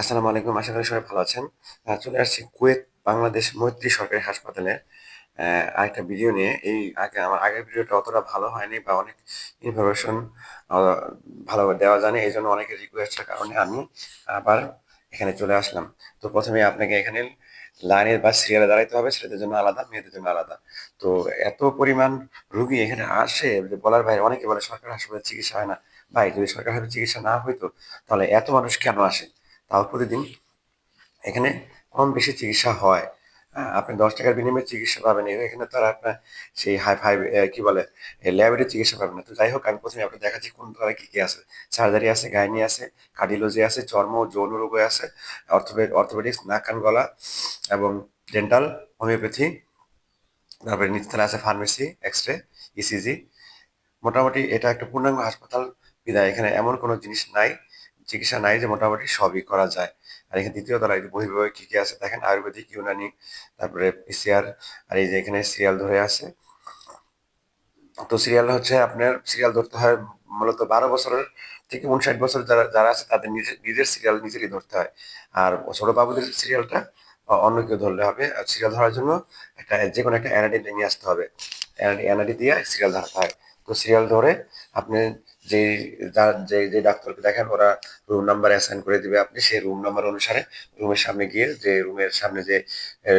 আসসালামু আলাইকুম, আশা করি সবাই ভালো আছেন। চলে আসছি কুয়েত, বাংলাদেশ মৈত্রী সরকারি হাসপাতালে। আরেকটা ভিডিও নিয়ে। এই আগে আমার আগের ভিডিওটা অতটা ভালো হয়নি বা অনেক ইনফরমেশন ভালো দেওয়া জানে এই জন্য অনেকের রিকোয়েস্টের কারণে আমি আবার এখানে চলে আসলাম। তো প্রথমে আপনাকে এখানে লাইনের বা সিরিয়ালে দাঁড়াইতে হবে। ছেলেদের জন্য আলাদা, মেয়েদের জন্য আলাদা। তো এত পরিমাণ রুগী এখানে আসে যে বলার বাইরে অনেকে বলে সরকারি হাসপাতালে চিকিৎসা হয় না। ভাই, যদি সরকারি হাসপাতালে চিকিৎসা না হইতো, তাহলে এত মানুষ কেন আসে? তাও প্রতিদিন এখানে কম বেশি চিকিৎসা হয়। আপনি দশ টাকার বিনিময়ে চিকিৎসা পাবেন। এখানে তো আর আপনার সেই হাই ফাই কি বলে ল্যাবের চিকিৎসা পাবেন না। তো যাই হোক, আমি প্রথমে আপনার দেখাচ্ছি কোন ধরনের কি কি আছে। সার্জারি আছে গাইনি আছে কার্ডিওলজি আছে, চর্ম, যৌন রোগ আছে অর্থোপেড অর্থোপেডিক্স নাক, কান, গলা এবং ডেন্টাল হোমিওপ্যাথি তারপরে নিচতলা আছে ফার্মেসি এক্স রে ইসিজি মোটামুটি এটা একটা পূর্ণাঙ্গ হাসপাতাল বিদায়। এখানে এমন কোনো জিনিস নাই। চিকিৎসা নাই যে মোটামুটি সবই করা যায়। আর এখানে দ্বিতীয় তলায় যে বহির্বিভাগে কি কি আছে দেখেন, আয়ুর্বেদিক, ইউনানি, তারপরে পিসিআর, আর এই যে এখানে সিরিয়াল ধরে আছে। তো সিরিয়াল হচ্ছে আপনার, সিরিয়াল ধরতে হয় মূলত বারো বছরের থেকে উনষাট বছর যারা যারা আছে তাদের নিজের সিরিয়াল নিজেরই ধরতে হয়। আর ছোট বাবুদের সিরিয়ালটা অন্য কেউ ধরলে হবে। আর সিরিয়াল ধরার জন্য একটা যে কোনো একটা অ্যানাডি নিয়ে আসতে হবে। অ্যানাডি দিয়ে সিরিয়াল ধরতে হয়। তো সিরিয়াল ধরে আপনি যে যা- যে ডাক্তারকে দেখেন, ওরা রুম নাম্বার অ্যাসাইন করে দিবে আপনি, সেই রুম নাম্বার অনুসারে রুমের সামনে গিয়ে যে রুমের সামনে যে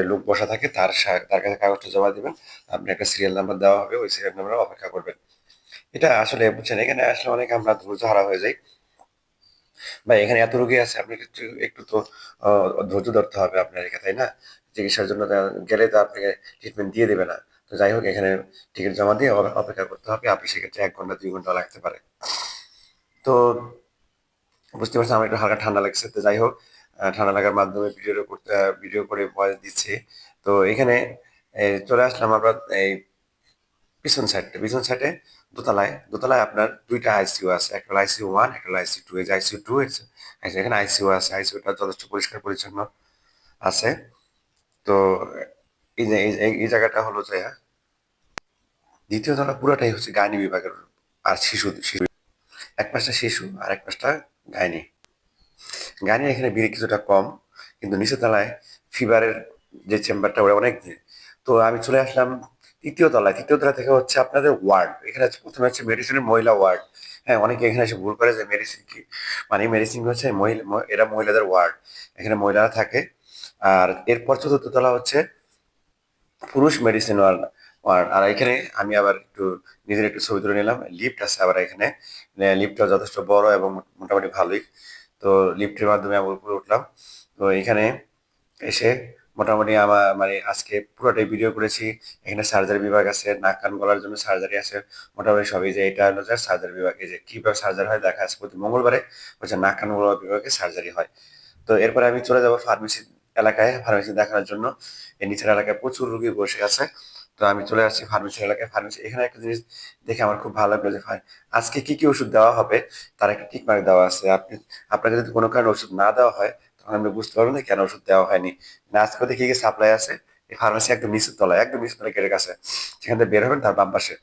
লোক বসা থাকে, তার তার কাছে কাগজটা জমা দিবেন। আপনি একটা সিরিয়াল নাম্বার দেওয়া হবে, ওই সিরিয়াল নাম্বারে অপেক্ষা করবেন। এটা আসলে বুঝছেন, এখানে আসলে অনেক আমরা ধৈর্য হারা হয়ে যাই। বা এখানে এত রোগী আছে আপনি একটু একটু তো ধৈর্য ধরতে হবে আপনার এখানে, তাই না? চিকিৎসার জন্য গেলে তো আপনাকে ট্রিটমেন্ট দিয়ে দেবে না। তো যাই হোক, এখানে টিকিট জমা দিয়ে অপে- অপেক্ষা করতে হবে। আপনি সেক্ষেত্রে এক ঘণ্টা দুই ঘণ্টা লাগতে পারে। তো বুঝতে পারছি আমার একটু হালকা ঠান্ডা লাগছে। তো যাই হোক ঠান্ডা লাগার মাধ্যমে ভিডিও করতে ভিডিও করে ভয়েস দিচ্ছি। তো এখানে চলে আসলাম আমরা, এই পিছন সাইডে পিছন সাইডে দোতলায় দোতলায় আপনার দুইটা আইসিইউ আছে। একটা আইসিইউ ওয়ান একটা আইসিইউ টু এই যে আইসিইউ টু এখানে আইসিইউ আছে। আইসিইউটা যথেষ্ট পরিষ্কার পরিচ্ছন্ন আছে। তো এই যে, এই জায়গাটা হলো যে, দ্বিতীয় তলা পুরোটাই হচ্ছে গাইনি বিভাগের আর শিশু শিশু। এক পাশটা শিশু আর এক পাশটা গাইনি। গাইনির এখানে ভিড় কিছুটা কম, কিন্তু নিচের তলায় ফিভারের যে চেম্বারটা, ওরা অনেক তো আমি চলে আসলাম তৃতীয় তলায়। তৃতীয় তলা থেকে হচ্ছে আপনাদের ওয়ার্ড। এখানে প্রথমে হচ্ছে মেডিসিনের মহিলা ওয়ার্ড। হ্যাঁ অনেকে এখানে এসে ভুল করে যে মেডিসিন কি। মানে মেডিসিন হচ্ছে মহিলা, এরা মহিলাদের ওয়ার্ড। এখানে মহিলারা থাকে। আর এরপর চতুর্থ তলা হচ্ছে পুরুষ মেডিসিন আর এখানে আমি আবার একটু নিজের একটু ছবি তুলে নিলাম লিফট আছে আবার এখানে। লিফটটা যথেষ্ট বড় এবং মোটামুটি ভালোই। তো লিফটের মাধ্যমে আমি উপরে উঠলাম। তো এখানে এসে মোটামুটি আমার মানে আজকে পুরোটাই ভিডিও করেছি। এখানে সার্জারি বিভাগ আছে, নাক কান গলার জন্য সার্জারি আছে। মোটামুটি সবই যে এটা হলো যে সার্জারি বিভাগে যে কীভাবে সার্জারি হয়, দেখা আছে প্রতি মঙ্গলবারে। হচ্ছে নাক কান গলা বিভাগে সার্জারি হয়। তো এরপরে আমি চলে যাব ফার্মেসি এলাকায় ফার্মেসি দেখানোর জন্য। এই নিচের এলাকায় প্রচুর রুগী বসে আছে। তো আমি চলে আসছি ফার্মেসি এলাকায়। ফার্মেসি এখানে একটা জিনিস দেখে আমার খুব ভালো লাগল যে আজকে কি কি ওষুধ দেওয়া হবে? তার একটা ঠিক মার্ক দেওয়া আছে। আপনি, আপনাকে যদি কোনো কারণে ওষুধ না দেওয়া হয় তখন আপনি বুঝতে পারব না কেন ওষুধ দেওয়া হয়নি। আজকে দেখি কি সাপ্লাই আছে। এই ফার্মেসি একদম নিচের তলায়, একদম নিচের তলায় গেটের কাছে। সেখান থেকে বের হবেন তার বাম পাশে।